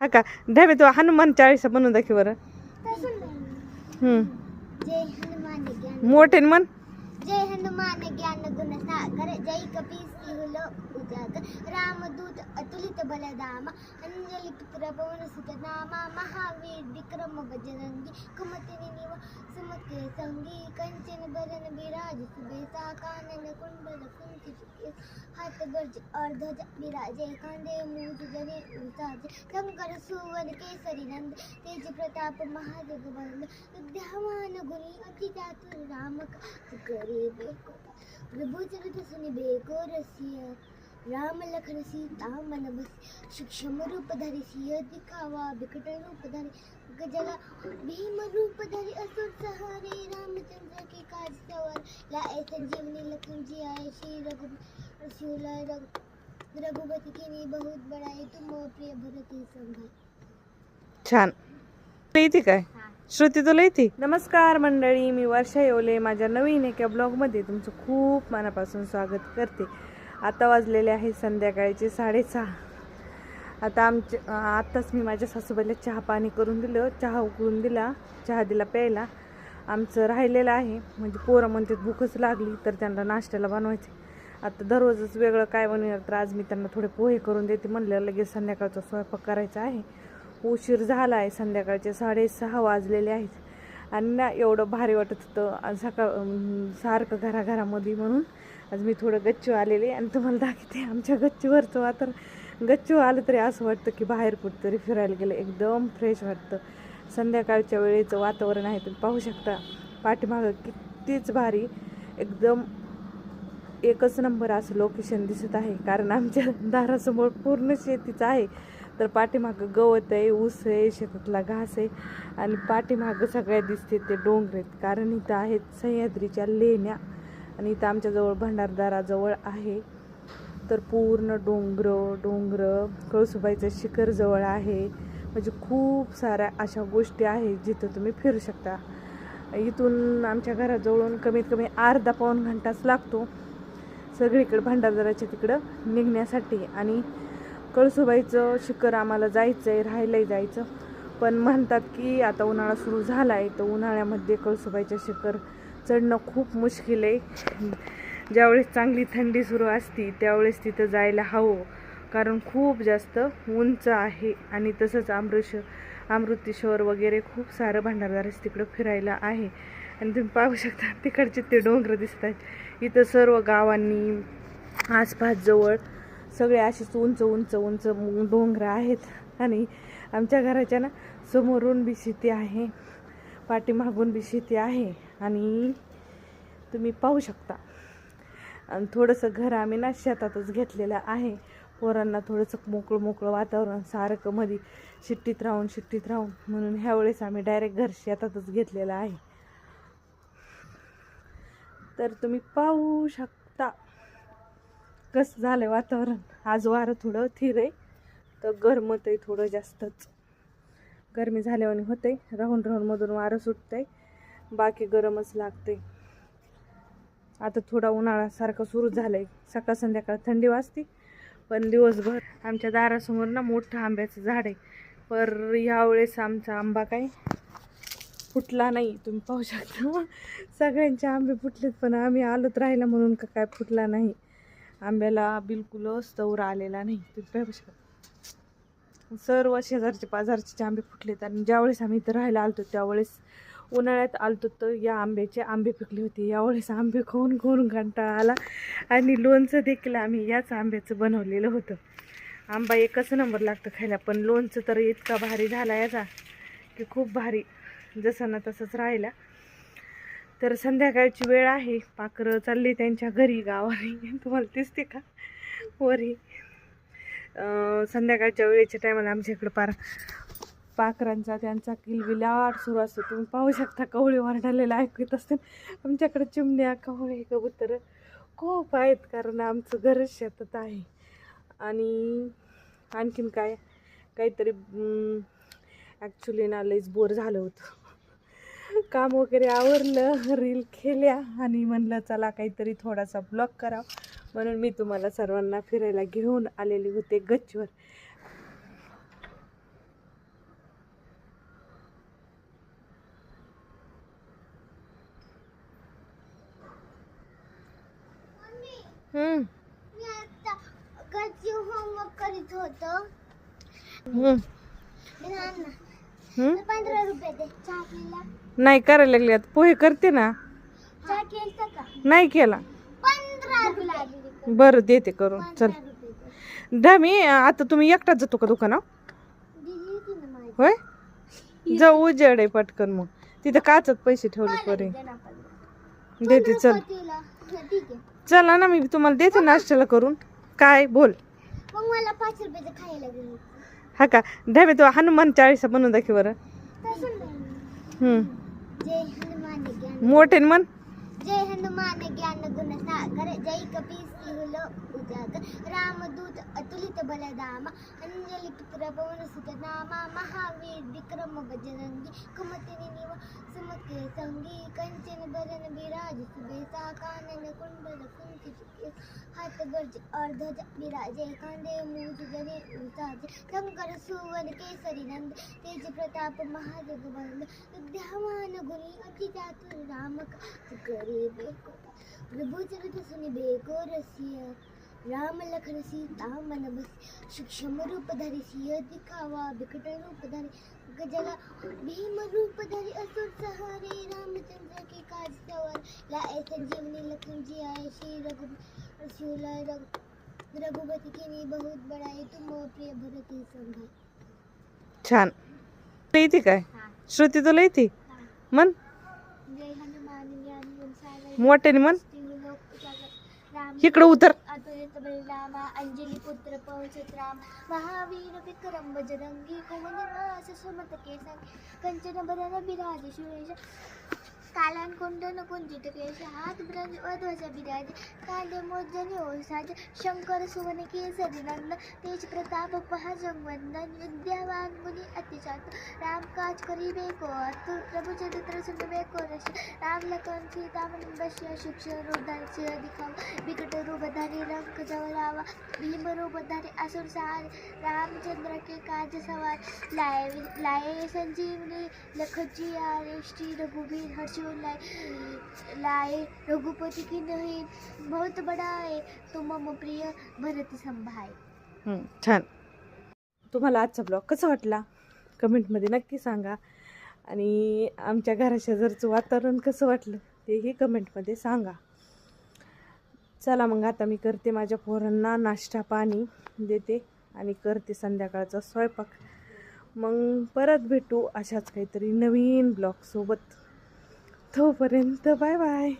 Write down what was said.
हा का? ढाबे तो हनुमान चाळीसा बनवून दाखव बरं. मोठे म्हण जय हनुमान ज्ञान गुण सागर जय कपी सिंह उजागर रामदूत अतुलित बलधामा अंजलि पुत्र पवन सुत नामा महावीर विक्रम बजरंगी कुमति निव सुमति संगी कंचन बरन विराज सुबेसा कानन कुंडल कुंचित हाथ गज और ध्वज विराजे कांधे मूज जने उसाजे शंकर सुवन केसरी नंद तेज प्रताप महाजगवंद विद्यामान गुणी अति चातुर राम काज करे बेको प्रभु चरित सुनि बेको राम लखन सीता मन बस सूक्ष्म विकट रूप गजला भीम रूप असुर सहारे रामचंद्र के काज सवार। लाए संजीवनी लखन जी आए श्री रघु रसूला रघुपति के लिए बहुत बड़ाई तुम हो प्रिय भरत ही संभाई छान. येते काय? श्रुती तुला येते? नमस्कार मंडळी मी वर्षा येवले. माझ्या नवीन एका ब्लॉगमध्ये तुमचं खूप मनापासून स्वागत करते. आता वाजलेले आहे संध्याकाळचे साडेसहा. आता आमचे आत्ताच मी माझ्या सासूबाईला चहा पाणी करून दिलं. चहा उकळून दिला चहा दिला प्यायला. आमचं राहिलेलं आहे. म्हणजे पोरं म्हणते भूकच लागली तर त्यांना नाश्त्याला बनवायचे. आता दररोजच वेगळं काय बनवणार तर आज मी त्यांना थोडे पोहे करून देते. म्हणलं लगेच संध्याकाळचा स्वयंपाक करायचा आहे. उशीर झाला आहे संध्याकाळचे साडेसहा वाजलेले आहेत. आणि ना एवढं भारी वाटत होतं. सकाळ सारखं घराघरामध्ये म्हणून आज मी थोडं गच्चू आलेले आणि तुम्हाला दाखवते आमच्या गच्चीवरचं वातावरण गच्चू आलं तरी असं वाटतं की बाहेर कुठंतरी फिरायला गेलं. एकदम फ्रेश वाटतं. संध्याकाळच्या वेळेचं वातावरण आहे. तुम्ही पाहू शकता पाठीमागं कितीच भारी एकदम एकच नंबर असं लोकेशन दिसत आहे. कारण आमच्या दारासमोर पूर्ण शेतीचं आहे. तर पाठीमागं गवत आहे ऊस आहे शेतातला घास आहे आणि पाठीमागं सगळ्या दिसते ते डोंगर आहेत. कारण इथं आहेत सह्याद्रीच्या लेण्या आणि इथं आमच्याजवळ भंडारदाराजवळ आहे. तर पूर्ण डोंगर डोंगर कळसुबाईचं शिखर जवळ आहे. म्हणजे खूप साऱ्या अशा गोष्टी आहेत जिथं तुम्ही फिरू शकता. इथून आमच्या घराजवळून कमीत कमी अर्धा पाऊण घंटाच लागतो. सगळीकडे भंडारदाराच्या तिकडं निघण्यासाठी आणि कळसुबाईचं शिखर आम्हाला जायचं आहे राहायलाही जायचं. पण म्हणतात की आता उन्हाळा सुरू झाला आहे तर उन्हाळ्यामध्ये कळसुबाईचं शिखर चढणं खूप मुश्किल आहे. ज्यावेळेस चांगली थंडी सुरू असती त्यावेळेस तिथं जायला हवं. कारण खूप जास्त उंच आहे आणि तसंच अमृश अमृतेश्वर वगैरे खूप सारं भंडारदारच तिकडं फिरायला आहे. आणि तुम्ही पाहू शकता तिकडचे ते डोंगर दिसत आहेत इथं सर्व गावांनी आसपास जवळ सगळे असेच उंच उंच उंच डोंगर आहेत. आणि आमच्या घराच्या ना समोरून बी शेती आहे. पाठीमागून बी शेती आहे. आणि तुम्ही पाहू शकता. आणि थोडंसं घर आम्ही ना शेतातच घेतलेलं आहे. पोरांना थोडंसं मोकळं मोकळं वातावरण सारखं मध्ये शिट्टीत राहून शिट्टीत राहून. म्हणून ह्यावेळेस आम्ही डायरेक्ट घर शेतातच घेतलेलं आहे. तर तुम्ही पाहू शकता. कसं झालं आहे वातावरण? आज वारं थोडं थिर आहे. तर गरमत आहे थोडं जास्तच. गरमी झाल्यावर होते राहून राहून मधून वारं सुटतंय. बाकी गरमच लागते आता थोडा उन्हाळ्यासारखं सुरू झालं आहे सकाळ संध्याकाळ थंडी वाजते. पण दिवसभर आमच्या दारासमोर ना मोठं आंब्याचं झाड आहे. पर यावेळेस आमचा आंबा काय? फुटला नाही. तुम्ही पाहू शकता. सगळ्यांचे आंबे फुटलेत पण आम्ही आलोत राहिला म्हणून का काय फुटला नाही? आंब्याला बिलकुलच तवर आलेला नाही. सर्व शेजारचे पाजारचे आंबे फुटलेत आणि ज्यावेळेस आम्ही इथं राहायला आलतो त्यावेळेस उन्हाळ्यात आलतो तर या आंब्याचे आंबे पिकले होते. यावेळेस आंबे खाऊन खाऊन कंटाळा आला आणि लोणचं देखील आम्ही याच आंब्याचं बनवलेलं होतं. आंबा एकच नंबर लागतं खायला पण लोणचं तर इतका भारी झाला याचा की खूप भारी. जसं ना तसंच राहिला. तर संध्याकाळची वेळ आहे. पाखरं चालली त्यांच्या घरी गावाने. तुम्हाला दिसते का? वरी. संध्याकाळच्या वेळेच्या टायमाला आमच्या इकडं पार पाखरांचा त्यांचा किलबिलाट सुरू असतो. तुम्ही पाहू शकता कवळी वाढलेला ऐकू येत असते आमच्याकडे चिमण्या कवळे कबूतर खूप आहेत कारण आमचं घरच शेतात आहे. आणि आणखीन काय? काहीतरी ॲक्च्युली ना लईच बोर झालं होतं. काम वगैरे आवरलं रील केल्या आणि म्हणलं चला काहीतरी थोडासा ब्लॉग करा म्हणून मी तुम्हाला सर्वांना फिरायला घेऊन आलेले होते गच्चीवर. करीत होतो. नाही करायला लागली आता पोहे करते ना. नाही केला. बरं देते करून. चल. धामी आता तुम्ही एकटाच जातो का दुकानावर? दिली होती ना माझी. होय? जाऊ उजेड आहे पटकन मग. तिथं काचत पैसे ठेवले परे. देते चल. चला ना मी तुम्हाला देते नाश्त्याला करून. काय? बोल. मग मला पाच रुपयाचं खायला हा का? ढाबे तो हनुमान चाळीसा बनवून दाखव बरं. मोठे मन जय हनुमान ज्ञान गुण सागर जय कपी तिहुल उजागर। रामदूत अतुलित बलदामा अंजलि पुत्र पवन सुत नामा महावीर विक्रम बजरंगी कुमति निवा सुमति संगी कंचन बरन विराज सुबेसा कानन कुंडल कुंचित हाथ गर्ज और ध्वज विराजे कांधे मूज जने उसाजे। शंकर सुवन केसरी नंद तेज प्रताप महाजगवंद। विद्यावान गुणी अति चातुर राम काज मन बस सूक्ष्म रूप धरि सिय दिखावा विकट रूप धरि गजला भीम रूप धरि असुर सहारे रामचंद्र के काज सवार लाए संजीवनी लखन जी आए श्री रघु रघु रघुपति के लिए बहुत तुम मोर प्रिय भरत ही. छान येते काय श्रुती तुला येते? मन जय हनुमान ज्ञान गुण सागर मोठ्याने मन लोक उजागर राम इकडं उतर. अतुलित बलरामा अंजलि पुत्र पवचित राम महावीर विक्रम बजरंगी कुमनिवास सुमत के संग कंचन बरन विराज सुरेश कालान कुंडन कुंजित केश हाथ ब्रज ध्वज विराज कांदे मोजन ओसाज शंकर सुवन केसरी नंद तेज प्रताप महाजगवंदन विद्यावान मुनि अति राम काज करिबे को अतुर प्रभु चरित्र सुनबे को रश राम लखन सीता मन बसिया शिक्षण रूप सिंह दिखावा विकट रूप धरि रंग जवलावा भीम रूप धरि असुर सहार रामचंद्र के काज सवार लाए लाए संजीवनी लखजी आरे श्री रघुवीर हर्ष लाए लाए रघुपति की नहीं बहुत बड़ा आहे तो मम प्रिय भरत संभाय हम्म, छान. तुम्हाला आजचा ब्लॉग कसा वाटला? कमेंटमध्ये नक्की सांगा. आणि आमच्या घराशेजारचं वातावरण कसं वाटलं तेही कमेंटमध्ये सांगा. चला मग आता मी करते माझ्या पोरांना नाश्ता पाणी देते आणि करते संध्याकाळचा स्वयंपाक. मग परत भेटू अशाच काहीतरी नवीन ब्लॉगसोबत तोपर्यंत बाय बाय.